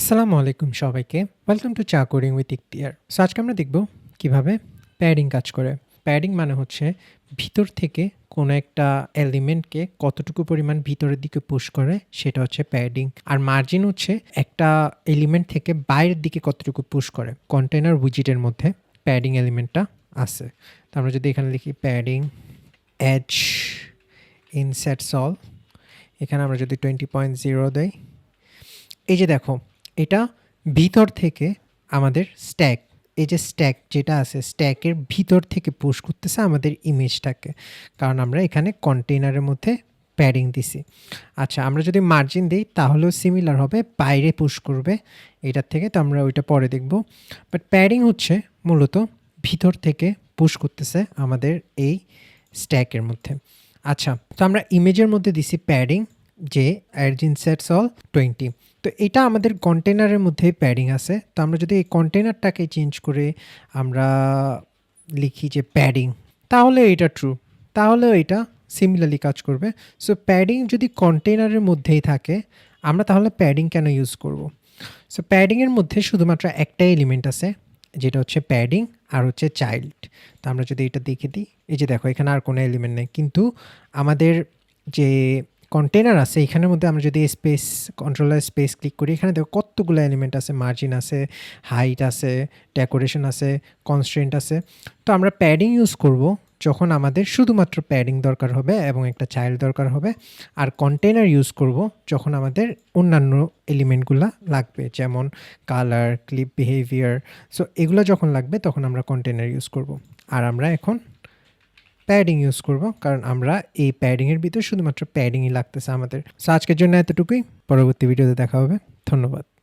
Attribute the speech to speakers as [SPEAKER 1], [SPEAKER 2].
[SPEAKER 1] আসসালামু আলাইকুম সবাইকে। ওয়েলকাম টু চা কোডিং উইথ ইকতিয়ার সো আজকে আমরা দেখব কীভাবে প্যাডিং কাজ করে। প্যাডিং মানে হচ্ছে ভিতর থেকে কোনো একটা এলিমেন্টকে কতটুকু পরিমাণ ভিতরের দিকে পুশ করে, সেটা হচ্ছে প্যাডিং আর মার্জিন হচ্ছে একটা এলিমেন্ট থেকে বাইরের দিকে কতটুকু পুশ করে। কন্টেনার উইজিটের মধ্যে প্যাডিং এলিমেন্টটা আছে। তো আমরা যদি এখানে লিখি প্যাডিং এজ ইনসেট সল এখানে আমরা যদি টোয়েন্টি পয়েন্ট জিরো দেই। এই যে দেখো এটা ভিতর থেকে আমাদের স্ট্যাক এই যে স্ট্যাক যেটা আছে স্ট্যাকের ভিতর থেকে পুশ করতেছে আমাদের ইমেজটাকে কারণ আমরা এখানে কন্টেইনারের মধ্যে প্যাডিং দিছি। আচ্ছা আমরা যদি মার্জিন দিই, তাহলেও সিমিলার হবে, বাইরে পুশ করবে, এটার থেকে তো আমরা ওইটা পরে দেখব। বাট প্যাডিং হচ্ছে মূলত ভিতর থেকে পুশ করতেছে আমাদের এই স্ট্যাকের মধ্যে। আচ্ছা তো আমরা ইমেজের মধ্যে দিছি প্যাডিং যে অ্যারজিন সেটস অল টোয়েন্টি। তো এটা আমাদের কন্টেনারের মধ্যেই প্যাডিং আছে। তো আমরা যদি এই কন্টেনারটাকে চেঞ্জ করে আমরা লিখি যে প্যাডিং, তাহলে এটা ট্রু তাহলে এটা সিমিলারলি কাজ করবে। সো প্যাডিং যদি কন্টেনারের মধ্যেই থাকে, আমরা তাহলে প্যাডিং কেন ইউজ করব? সো প্যাডিংয়ের মধ্যে শুধুমাত্র একটাই এলিমেন্ট আছে, যেটা হচ্ছে প্যাডিং আর হচ্ছে চাইল্ড। তো আমরা যদি এটা দেখে দিই, এই যে দেখো, এখানে আর কোনো এলিমেন্ট নেই। কিন্তু আমাদের যে কন্টেনার আছে, এখানের মধ্যে আমরা যদি স্পেস কন্ট্রোলার স্পেস ক্লিক করি, এখানে দেখো কতগুলো এলিমেন্ট আছে মার্জিন আছে হাইট আছে ডেকোরেশন আছে কনস্ট্রেন্ট আছে। তো আমরা প্যাডিং ইউজ করব যখন আমাদের শুধুমাত্র প্যাডিং দরকার হবে এবং একটা চাইল্ড দরকার হবে, আর কন্টেনার ইউজ করব যখন আমাদের অন্যান্য এলিমেন্টগুলো লাগবে, যেমন কালার ক্লিপ বিহেভিয়ার সো এগুলো যখন লাগবে তখন আমরা কন্টেনার ইউজ করব। আর আমরা এখন প্যাডিং ইউজ করব, কারণ আমরা এই প্যাডিংয়ের ভিতরে শুধুমাত্র প্যাডিংই লাগতেছে আমাদের। সো আজকের জন্য এতটুকুই। পরবর্তী ভিডিওতে দেখা হবে। ধন্যবাদ।